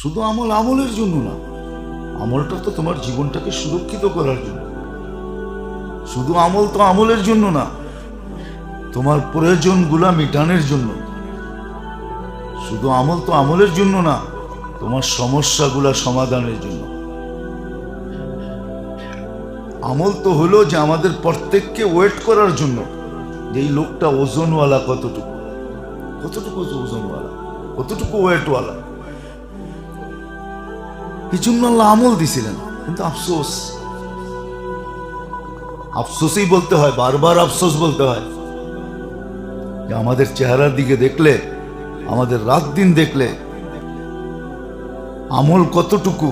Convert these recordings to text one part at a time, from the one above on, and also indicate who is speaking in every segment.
Speaker 1: শুধু আমল আমলের জন্য না, আমলটা তো তোমার জীবনটাকে সুরক্ষিত করার জন্য। শুধু আমল তো আমলের জন্য না, তোমার প্রয়োজনগুলা মেটানোর জন্য। শুধু আমল তো আমলের জন্য না, তোমার সমস্যাগুলা সমাধানের জন্য। আমল তো হলো যে আমাদের প্রত্যেককে ওয়েট করার জন্য যে এই লোকটা ওজনওয়ালা কতটুকু। কতটুকু ওজনওয়ালা? কতটুকু ওয়েটওয়ালা? এই জন্য আল্লাহ আমল দিছিলেন। কিন্তু আফসোস। আফসোসই বলতে হয়, বারবার আফসোস বলতে হয়। যে আমাদের চেহারার দিকে দেখলে, আমাদের রাত দিন দেখলে, আমল কতটুকু,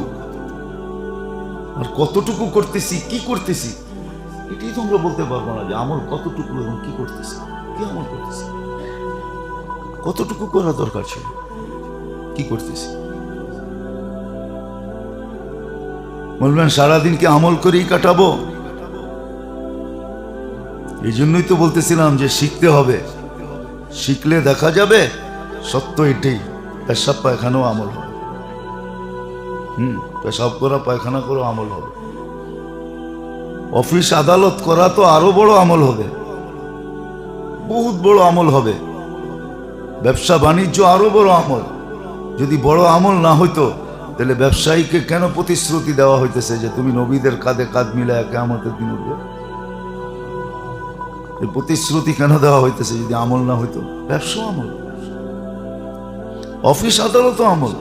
Speaker 1: আর কতটুকু করতেছি, কি করতেছি, এটাই তো আমরা বলতে পারব না যে আমল কতটুকু এবং কি করতেছি, কি আমল করতেছি। কতটুকু করা দরকার ছিল, কি করতেছি। বলবেন, সারাদিন কি আমল করেই কাটাবো? এই জন্যই তো বলতেছিলাম যে শিখতে হবে। শিখলে দেখা যাবে, সত্য এটাই। পেশাব পায়খানাও আমল হবে। হুম, পেশাব করা, পায়খানা করা আমল হবে। অফিস আদালত করা তো আরও বড় আমল হবে। বহুত বড় আমল হবে। ব্যবসা বাণিজ্য আরও বড় আমল। যদি বড় আমল না হইতো তাহলে ব্যবসায়ীকে কেন প্রতিশ্রুতি দেওয়া হইতেছে যে তুমি নবীদের কাঁধে কাঁধ মিলায় কেমতের দিন উঠবে? এই প্রতিশ্রুতি কেন দেওয়া হইতেছে যদি আমল না হইতো? ব্যবসা আমল। অফিস আদালত আমল।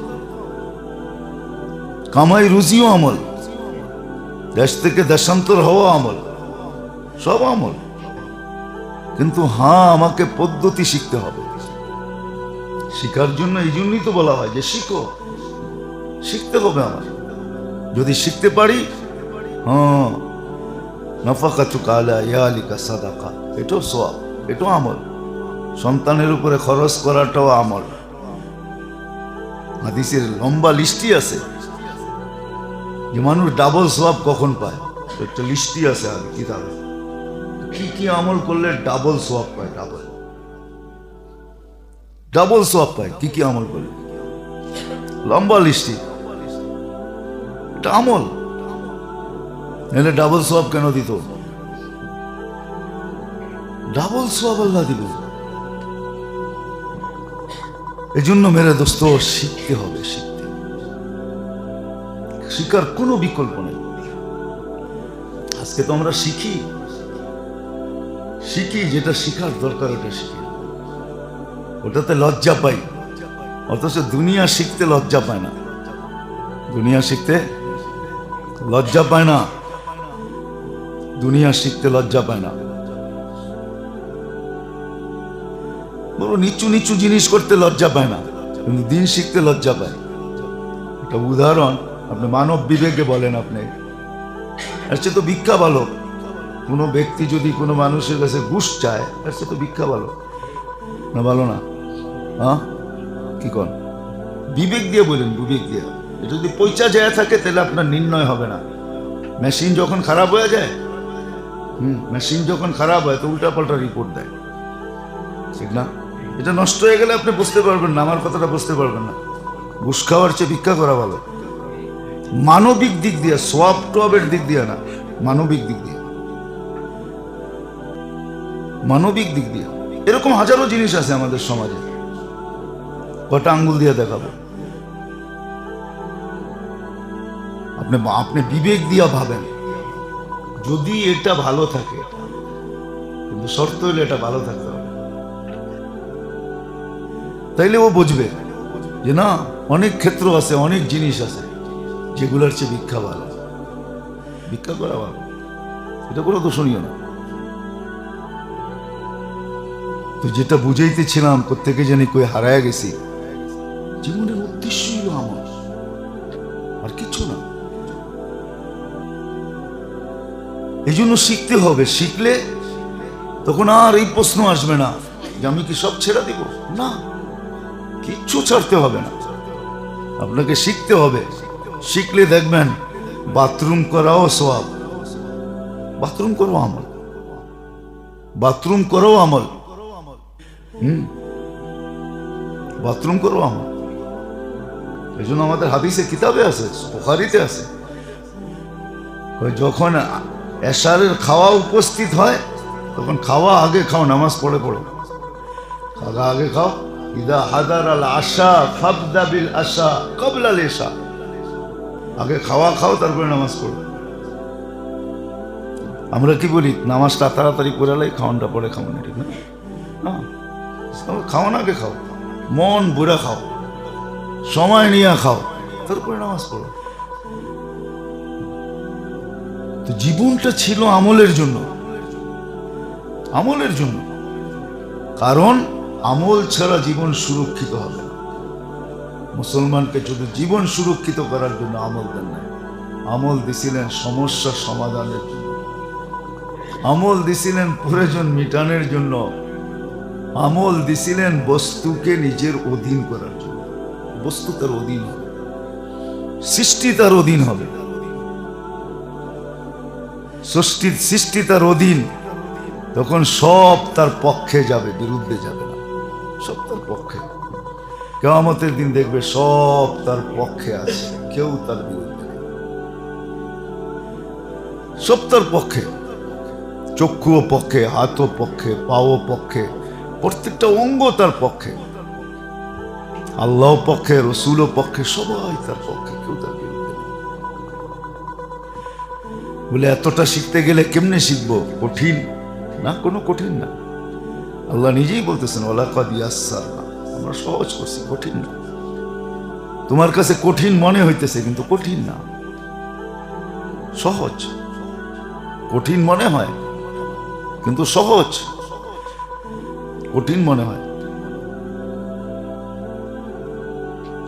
Speaker 1: কামাই রুজিও আমল। দেশ থেকে দেশান্তর হওয়া আমল। সব আমল। কিন্তু হ্যাঁ আমাকে পদ্ধতি শিখতে হবে। শিখার জন্য এই জন্যই তো বলা হয় যে শিখো। শিখতে হবে আমার। যদি শিখতে পারি হ্যাঁ নফাকাতু কালা ইয়ালিকা সাদাকা, এটাও সোয়াব এটাও আমল। সন্তানের উপরে খরচ করাটাও আমল। হাদিসের লম্বা লিস্টই আছে। যে মানুষ ডাবল সোয়াব কখন পায়? একটা লিস্টই আছে আর কিতাবে। কি কি আমল করলে ডাবল সোয়াব পায় ডাবল ডাবল সোয়াব পায়, কি কি আমল করলে? লম্বা লিস্টি এটা আমল এনে ডাবল সোয়াব কেন দিত? ডাবল সোয়াব আল্লাহ দিল এই জন্য মেরে দোস্ত, শিখতে হবে, শিখতে শিখার কোনো বিকল্প নেই। আজকে তো আমরা শিখি। শিখি, যেটা শিখার দরকার ওটা শিখি। ওটাতে লজ্জা পাই। অথচ দুনিয়া শিখতে লজ্জা পায় না। দুনিয়া শিখতে লজ্জা পায় না। দুনিয়া শিখতে লজ্জা পায় না। বড় নিচু নিচু জিনিস করতে লজ্জা পায় না। কিন্তু দিন শিখতে লজ্জা পায়। একটা উদাহরণ, আপনি মানব বিবেকে বলেন আপনি। চেয়ে তো ভিক্ষা ভালো। কোনো ব্যক্তি যদি কোনো মানুষের কাছে ঘুষ চায় চেয়ে তো ভিক্ষা ভালো। না ভালো না। হ্যাঁ? কি কন? বিবেক দিয়ে বলেন, বিবেক দিয়ে। যদি পয়সা যায় থাকে, তাহলে আপনার নির্ণয় হবে না। মেশিন যখন খারাপ হয়ে যায়, হুম মেশিন যখন খারাপ হয়, তো উল্টা পাল্টা রিপোর্ট দেয়। ঠিক না? এটা নষ্ট হয়ে গেলে আপনি বুঝতে পারবেন না, আমার কথাটা বুঝতে পারবেন না। ঘুষ খাওয়ার চেয়ে ভিক্ষা করা ভালো। মানবিক দিক দিয়ে সোয়াব টোয়াবের দিক দিয়ে না, মানবিক দিক দিয়ে। মানবিক দিক দিয়ে। এরকম হাজারো জিনিস আছে আমাদের সমাজে। কটা আঙ্গুল দিয়ে দেখাবো। আপনি আপনি বিবেক দিয়া ভাবেন। যদি এটা ভালো থাকে, কিন্তু শর্ত হলে এটা ভালো থাকতে হবে। তাইলে ও বুঝবে যে না, অনেক ক্ষেত্র আছে, অনেক জিনিস আছে, যেগুলোর চেয়ে ভিক্ষা ভালো। ভিক্ষা করা ভালো। এটা কোনো দোষণীয় না। তো যেটা বুঝাইতেছিলাম প্রত্যেকে জানি কই হারায় গেছি, জীবনের উদ্দেশ্যই আমার। আর কিছু না। এই জন্য শিখতে হবে। শিখলে তখন আর এই প্রশ্ন আসবে না যে আমি কি সব ছেড়ে দিব? না, কিচ্ছু ছাড়তে হবে না। আপনাকে শিখতে হবে। শিখলে দেখবেন বাথরুম করাও সব বাথরুম করো আমল। বাথরুম করো আমল। হুম? বাথরুম করো আমল। এই জন্য আমাদের হাদিসে কিতাবে আছে, বুখারিতে আছে। যখন এশারের খাওয়া উপস্থিত হয়, তখন খাওয়া আগে খাও, নামাজ পড়ে পড়ো। খাওয়া আগে খাও। ইদা হাদার আল আশা, ফাবদা বিল আশা, কবলা লেশা আগে খাওয়া খাও, তারপরে নামাজ পড়ো। আমরা কি বলি নামাজটা তাড়াতাড়ি করে লাই, খাওয়ানটা পরে খাও না ঠিক না? না। খাওয়ান আগে খাও। মন বুড়া খাও। সময় নিয়ে খাও, তারপরে নামাজ পড়ো। তো জীবনটা ছিল আমলের জন্য। আমলের জন্য। কারণ আমল ছাড়া জীবন সুরক্ষিত হবে মুসলমানকে শুধু জীবন সুরক্ষিত করার জন্য আমল দেন নাই, আমল দিছিলেন সমস্যা সমাধানের জন্য। আমল দিছিলেন প্রয়োজন মিটানের জন্য। আমল দিছিলেন বস্তুকে নিজের অধীন করার জন্য। বস্তু তার অধীন হবে। সৃষ্টি তার অধীন হবে। সৃষ্টি সৃষ্টি তার অধীন। তখন সব তার পক্ষে যাবে, বিরুদ্ধে যাবে না। সব তার পক্ষে। কেয়ামতের দিন দেখবে সব তার পক্ষে আছে, কেউ তার বিরুদ্ধে সব তার পক্ষে। চক্ষুও পক্ষে, হাতও পক্ষে, পাও পক্ষে, প্রত্যেকটা অঙ্গ তার পক্ষে। আল্লাহ পক্ষে, রসুলও পক্ষে, সবাই তার পক্ষে, কেউ তার বলে, এতটা শিখতে গেলে কেমনে শিখব? কঠিন না? কোনো কঠিন না? আল্লাহ নিজেই বলতেছেন ওলা কাদিয়াসার আমরা সহজ করছি, কঠিন না। তোমার কাছে কঠিন মনে হইতেছে, কিন্তু কঠিন না। সহজ। কঠিন মনে হয়, কিন্তু সহজ। কঠিন মনে হয়।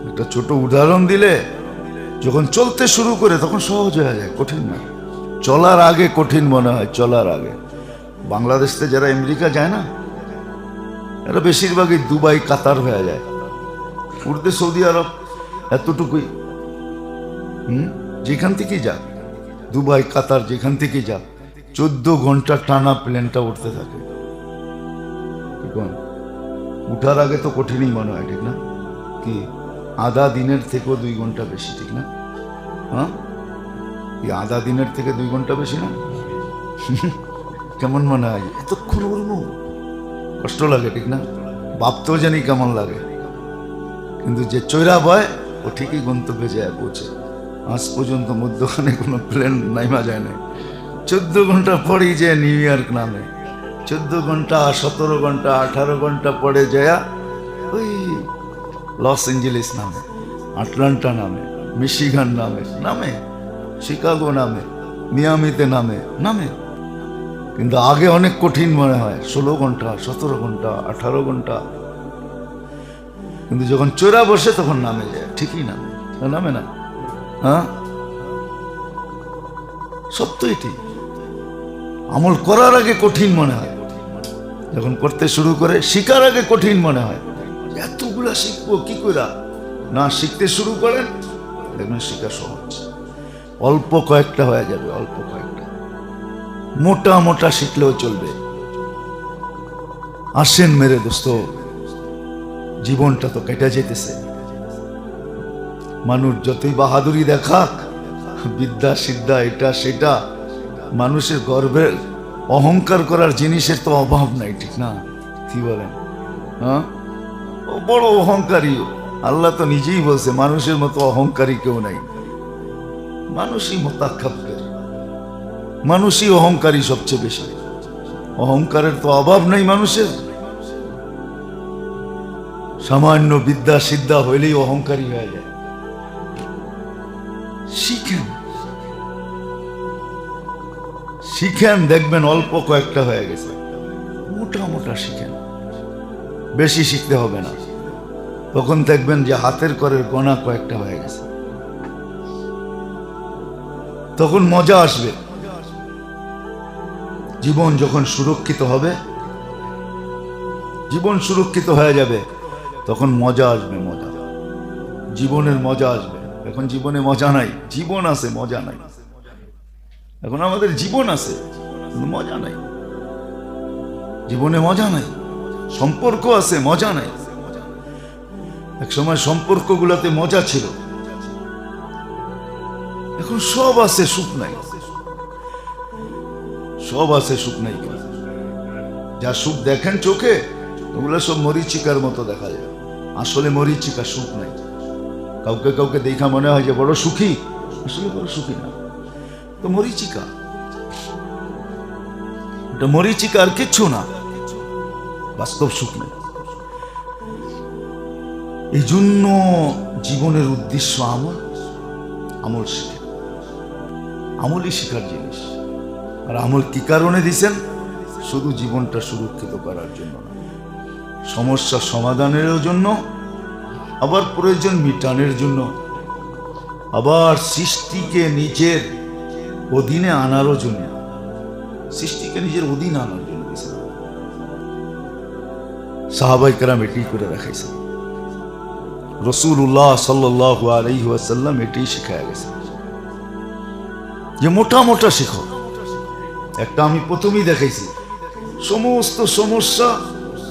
Speaker 1: একটা ছোট উদাহরণ দিলে, যখন চলতে শুরু করে, তখন সহজ হয়ে যায়, কঠিন না। চলার আগে কঠিন মনে হয়, চলার আগে। বাংলাদেশ থেকে যারা আমেরিকা যায় না, এরা বেশিরভাগই দুবাই, কাতার হয়ে যায়। উঠতে সৌদি আরব এতটুকুই। হুম? যেখান থেকেই যাক দুবাই, কাতার যেখান থেকেই যাক চোদ্দ ঘণ্টা টানা প্লেনটা উঠতে থাকে। উঠার আগে তো কঠিনই মনে হয়, ঠিক না? কি? আধা দিনের থেকেও দুই ঘণ্টা বেশি, ঠিক না? হ্যাঁ? এই আধা দিনের থেকে দুই ঘণ্টা বেশি না? কেমন মনে হয়? এতক্ষণ বলব কষ্ট লাগে, ঠিক না? ভাবতেও জানি কেমন লাগে। কিন্তু যে চৈরা বয় ও ঠিকই গন্তব্যে যায়, পৌঁছে। আজ পর্যন্ত মধ্যখানে কোনো প্লেন নাইমা যায় না চোদ্দ ঘণ্টা পরেই যে নিউ ইয়র্ক নামে। চোদ্দ ঘণ্টা, সতেরো ঘণ্টা, আঠারো ঘণ্টা পরে যায় ওই লস এঞ্জেলিস নামে, আটলান্টা নামে, মিশিগান নামে নামে। শিকাগো নামে মিয়ামিতে নামে। নামে? কিন্তু আগে অনেক কঠিন মনে হয় ষোলো ঘণ্টা সতেরো ঘণ্টা আঠারো ঘণ্টা। কিন্তু যখন চোরা বসে তখন নামে যায় ঠিকই নামে। না নামে না? হ্যাঁ? সত্য ঠিক আমল করার আগে কঠিন মনে হয়। যখন করতে শুরু করে শিকার আগে কঠিন মনে হয়। এতগুলা শিখব কি করে না শিখতে শুরু করেন দেখবেন শিখা সহজ। অল্প কয়েকটা হয়ে যাবে, অল্প কয়েকটা। মোটা মোটা শিখলেও চলবে। আসেন মেরে দোস্ত, জীবনটা তো কেটে যেতেছে। মানুষ যতই বাহাদুরি দেখাক, বিদ্যা সিদ্ধা, এটা সেটা, মানুষের গর্বের অহংকার করার জিনিসের তো অভাব নাই, ঠিক না? কি বলেন? হ্যাঁ? বড় অহংকারী আল্লাহ তো নিজেই বলছে, মানুষের মতো অহংকারী কেউ নাই। মানুষই মোতাক্ষাপকারী মানুষই অহংকারী সবচেয়ে বেশি। অহংকারের তো অভাব নেই মানুষের। সামান্য বিদ্যা সিদ্ধা হইলেই অহংকারী হয়ে যায়। শিখেন। শিখেন, দেখবেন অল্প কয়েকটা হয়ে গেছে। মোটা মোটা শিখেন। বেশি শিখতে হবে না। তখন দেখবেন যে হাতের করের গোনা কয়েকটা হয়ে গেছে। তখন মজা আসবে। জীবন যখন সুরক্ষিত হবে, জীবন সুরক্ষিত হয়ে যাবে, তখন মজা আসবে, মজা। জীবনের মজা আসবে। এখন জীবনে মজা নাই, জীবন আছে, মজা নাই। এখন আমাদের জীবন আছে মজা নাই। জীবনে মজা নাই, সম্পর্ক আছে, মজা নাই। এক সময় সম্পর্কগুলোতে মজা ছিল। এখন সব আছে, সুখ নাই। সব আছে, সুখ নাই। যা সুখ দেখেন চোখে, ওগুলো সব মরিচিকার মতো দেখা যায়। আসলে মরিচিকা সুখ নাই। কাউকে কাউকে দেখা মনে হয় যে বড় সুখী। আসলে বড় সুখী না। তো মরিচিকা। ওটা মরিচিকা আর কিচ্ছু না। বাস্তব সুখ নেই। এই জন্য জীবনের উদ্দেশ্য আমল আমল শিখে। আমলই শিখার জিনিস। আর আমল কি কারণে দিছেন? শুধু জীবনটা সুরক্ষিত করার জন্য না। সমস্যা সমাধানের জন্য, আবার প্রয়োজন মিটানের জন্য, আবার সৃষ্টিকে নিজের অধীনে আনারও জন্য। সৃষ্টিকে নিজের অধীনে আনার জন্য সাহাবাই কেরাম এটি করে রাখাইছেন রসুল্লাহ সাল্লাহ আলহি আসাল্লাম এটি শিখায় গেছে যে মোটা মোটা শিখো। একটা আমি প্রথমেই দেখাইছি। সমস্ত সমস্যা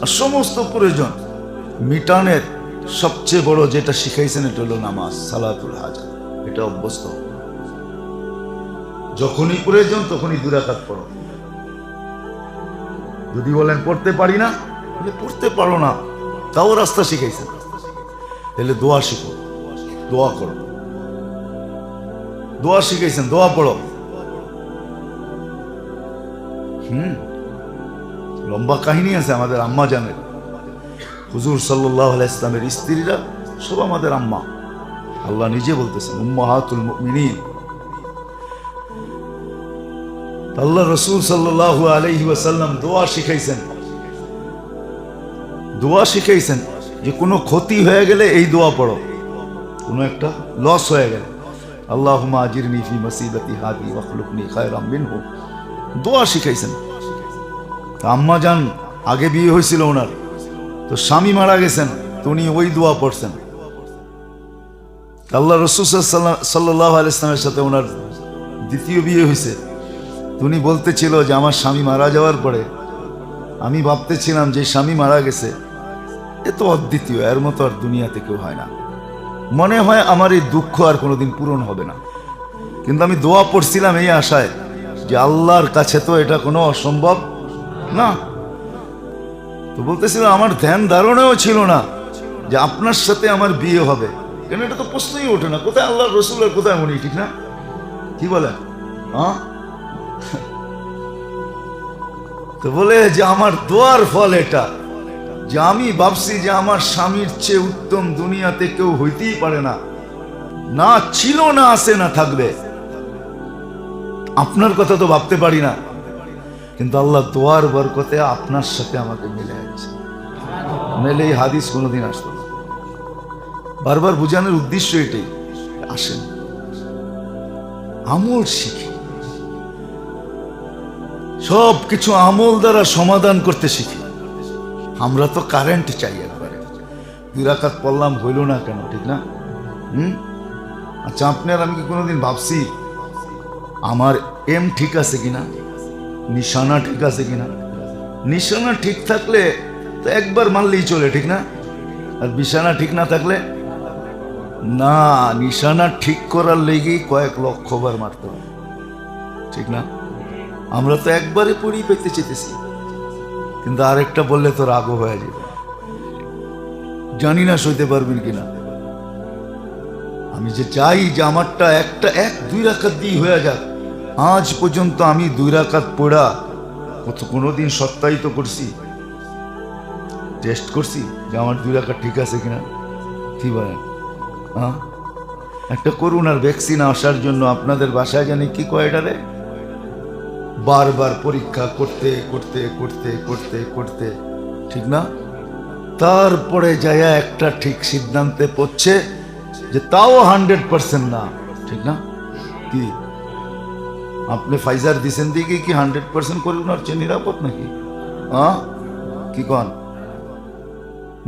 Speaker 1: আর সমস্ত প্রয়োজন মিটানের সবচেয়ে বড় যেটা শিখাইছেন এটা হলো নামাজ, সালাতুল হাজার এটা অভ্যস্ত। যখনই প্রয়োজন তখনই দুরাকাত পড়ো। যদি বলেন পড়তে পারি না, তাহলে পড়তে পারো না। তাও রাস্তা শিখাইছেন। তাহলে দোয়া শিখো। দোয়া করো। দোয়া শিখাইছেন, দোয়া পড়ো। হুম। লম্বা কাহিনী আছে আমাদের আম্মা জানের হুজুর সাল্লাহ ইসলামের স্ত্রীরা সব আমাদের আম্মা। আল্লাহ নিজে বলতেছেন, উম্মাহাতুল মুমিনিন। আল্লাহ রসুল সাল্লাহ আলহি ওয়াসাল্লাম দোয়া শিখাইছেন। দোয়া শিখাইছেন যে কোনো ক্ষতি হয়ে গেলে এই দোয়া পড়ো। কোনো একটা লস হয়ে গেলে। আল্লাহ আজিরনি ফি মুসিবতি হাদি খায়রাম মিনহু। দোয়া শিখাইছেন। আম্মা যান আগে বিয়ে হয়েছিল ওনার। তো স্বামী মারা গেছেন, তো উনি ওই দোয়া পড়ছেন। আল্লাহ রসুল সাল্লাহ আলাইসলামের সাথে ওনার দ্বিতীয় বিয়ে হয়েছে। উনি বলতেছিল যে আমার স্বামী মারা যাওয়ার পরে আমি ভাবতেছিলাম যে স্বামী মারা গেছে, এ তো অদ্বিতীয়, এর মতো আর দুনিয়াতে কেউ হয় না। মনে হয় আমার এই দুঃখ আর কোনোদিন পূরণ হবে না। কিন্তু আমি দোয়া পড়ছিলাম এই আশায় যে আল্লাহর কাছে তো এটা কোনো অসম্ভব না। তো বলতেছিল, আমার ধ্যান ধারণেও ছিল না যে আপনার সাথে আমার বিয়ে হবে। কেন এটা তো প্রশ্নই ওঠে না। কোথায় আল্লাহ রসুল আর কোথায় উনি ঠিক না? কি বলে? হ্যাঁ? তো বলে যে, আমার দোয়ার ফল এটা। যে আমি ভাবছি যে আমার স্বামীর চেয়ে উত্তম দুনিয়াতে কেউ হইতেই পারে না। না ছিল, না আছে, না থাকবে। আপনার কথা তো ভাবতে পারি না। কিন্তু আল্লাহ দোয়ার বরকতে আপনার সাথে আমাকে মিলে গেছে মেলে এই হাদিস কোনোদিন আসতো বারবার বোঝানোর উদ্দেশ্য এটাই, আসেন। আমল শিখি। সব কিছু আমল দ্বারা সমাধান করতে শিখি। আমরা তো কারেন্ট চাই একবারে। দুই রাকাত পড়লাম, হইল না কেন, ঠিক না? হুম? আচ্ছা আপনার আমি কি কোনোদিন ভাবছি আমার এম ঠিক আছে কিনা? নিশানা ঠিক আছে কিনা? নিশানা ঠিক থাকলে তো একবার মারলেই চলে, ঠিক না? আর বিছানা ঠিক না থাকলে? না, নিশানা ঠিক করার লেগেই কয়েক লক্ষ বার মারতে হবে ঠিক না? আমরা তো একবারে পড়ি পেতে চেতেছি কিন্তু আরেকটা বললে তো রাগও হয়ে যাবে। জানি না সইতে পারবেন কিনা। আমি যে চাই যে আমারটা একটা এক দুই রাখাত দিয়ে হয়ে যাক। আজ পর্যন্ত আমি দুই রাকাত পড়া কত কোনোদিন সত্যায়িত করছি। টেস্ট করছি যে আমার দুই রাকাত ঠিক আছে কিনা। কি বলেন? হ্যাঁ একটা করুন আর ভ্যাকসিন আসার জন্য আপনাদের বাসায় জানি কি কয় এটারে বারবার পরীক্ষা করতে করতে করতে করতে করতে, ঠিক না? তারপরে যায়া একটা ঠিক সিদ্ধান্তে পড়ছে যে তাও হান্ড্রেড পার্সেন্ট না, ঠিক না? কি? আপনি ফাইজার দিছেন দিকে কি হান্ড্রেড পার্সেন্ট করুন আর চেয়ে নিরাপদ নাকি? হ্যাঁ কি কন?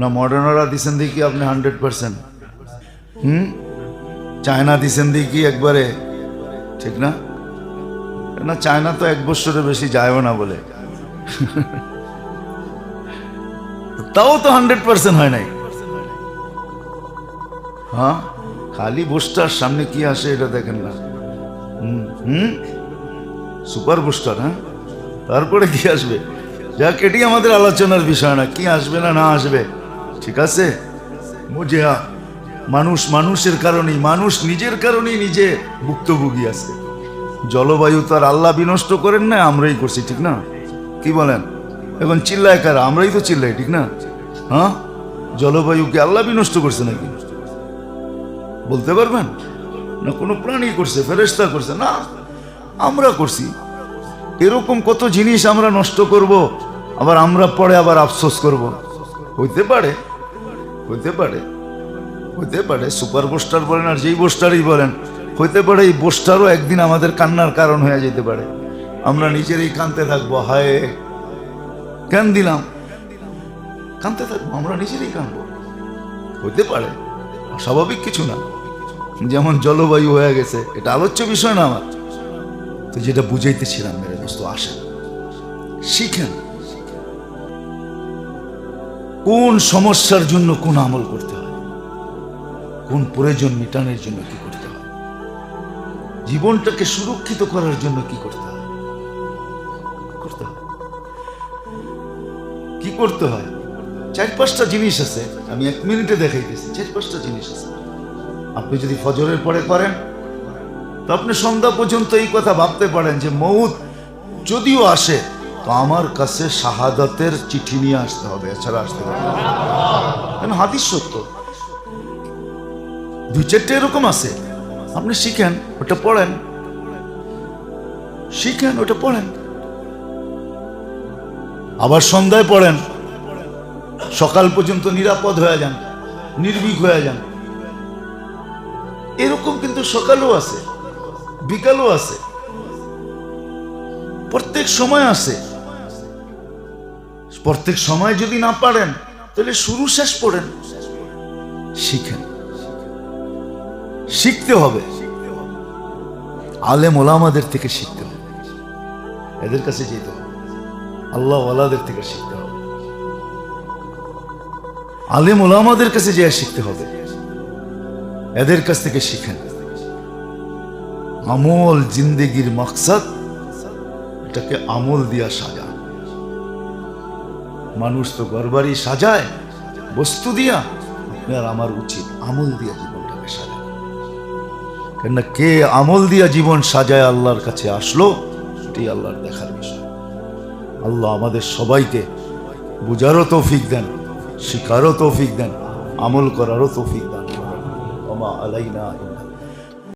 Speaker 1: না, মডার্নারা দিছেন দিকে আপনি হান্ড্রেড পার্সেন্ট। হুম? চায়না দিছেন দিকে একবারে, ঠিক না? না, চায়না তো এক বছরের বেশি যায়ও না বলে। তাও তো হান্ড্রেড পার্সেন্ট হয় নাই। হ্যাঁ? খালি বসটার সামনে কি আসে এটা দেখেন না। হুম সুপার বুস্টার হ্যাঁ? তারপরে কি আসবে? যাক, এটি আমাদের আলোচনার বিষয় না, কি আসবে না না আসবে। ঠিক আছে? মুজিয়া মানুষ মানুষের কারণেই, মানুষ নিজের কারণেই নিজে ভুক্তভোগী আছে। জলবায়ু তো আর আল্লাহ বিনষ্ট করেন না, আমরাই করছি, ঠিক না? কি বলেন? এখন চিল্লায় কারা? আমরাই তো চিল্লাই, ঠিক না? হ্যাঁ? জলবায়ুকে আল্লাহ বিনষ্ট করছে নাকি? বলতে পারবেন? না কোনো প্রাণী করছে ফেরেস্তা করছে? না, আমরা করছি। এরকম কত জিনিস আমরা নষ্ট করব, আবার আমরা পরে আবার আফসোস করব। হইতে পারে হইতে পারে হইতে পারে। সুপার বোস্টার বলেন আর যেই বোস্টারই বলেন। হইতে পারে এই বোস্টারও একদিন আমাদের কান্নার কারণ হয়ে যেতে পারে। আমরা নিজেরই কানতে থাকব, হায়। কেন দিলাম? কানতে থাকব, আমরা নিজেরই কানবো হইতে পারে, অস্বাভাবিক কিছু না। যেমন জলবায়ু হয়ে গেছে, এটা আলোচ্য বিষয় না আমার। তো যেটা বুঝাইতেছিলাম, মেরে দোস্ত, আসেন। শিখেন। কোন সমস্যার জন্য কোন আমল করতে হয়? কোন প্রয়োজন মিটানোর জন্য কি জীবনটাকে সুরক্ষিত করার জন্য কি করতে হয়? কি করতে হয়? চার পাঁচটা জিনিস আছে, আমি এক মিনিটে দেখাইতেছি চার পাঁচটা জিনিস আছে। আপনি যদি ফজরের পরে করেন, তো আপনি সন্ধ্যা পর্যন্ত এই কথা ভাবতে পারেন যে মৌত যদিও আসে, তো আমার কাছে শাহাদাতের চিঠি নিয়ে আসতে হবে, এছাড়া আসতে না। কেন? হাদিস সত্য। দুই চারটে এরকম আছে। আপনি শিখেন, ওটা পড়েন। শিখেন, ওটা পড়েন। আবার সন্ধ্যায় পড়েন। সকাল পর্যন্ত নিরাপদ হয়ে যান, নির্ভীক হয়ে যান। এরকম কিন্তু সকালও আছে, বিকালও আছে। প্রত্যেক সময় আছে। প্রত্যেক সময় যদি না পারেন, তাহলে শুরু শেষ পড়েন, শিখেন। শিখতে হবে। আলেম ওলামাদের থেকে শিখতে হবে। এদের কাছে যেতে হবে। আল্লাহ ওয়ালাদের থেকে শিখতে হবে। আলেম ওলামাদের কাছে যেয়ে শিখতে হবে। এদের কাছ থেকে শিখেন। আমল জিন্দেগির মাকসাদ, এটাকে আমল দিয়া সাজা। মানুষ তো গড়বাড়ি সাজায়, বস্তু দিয়া, আপনার আমার উচিত আমল দিয়া কেননা কে আমল দিয়া জীবন সাজায় আল্লাহর কাছে আসলো সেটি আল্লাহর দেখার বিষয়। আল্লাহ আমাদের সবাইকে বুঝারও তৌফিক দেন শিকারও তৌফিক দেন, আমল করারও তৌফিক দেন আলাই আলাইনা ইল্লা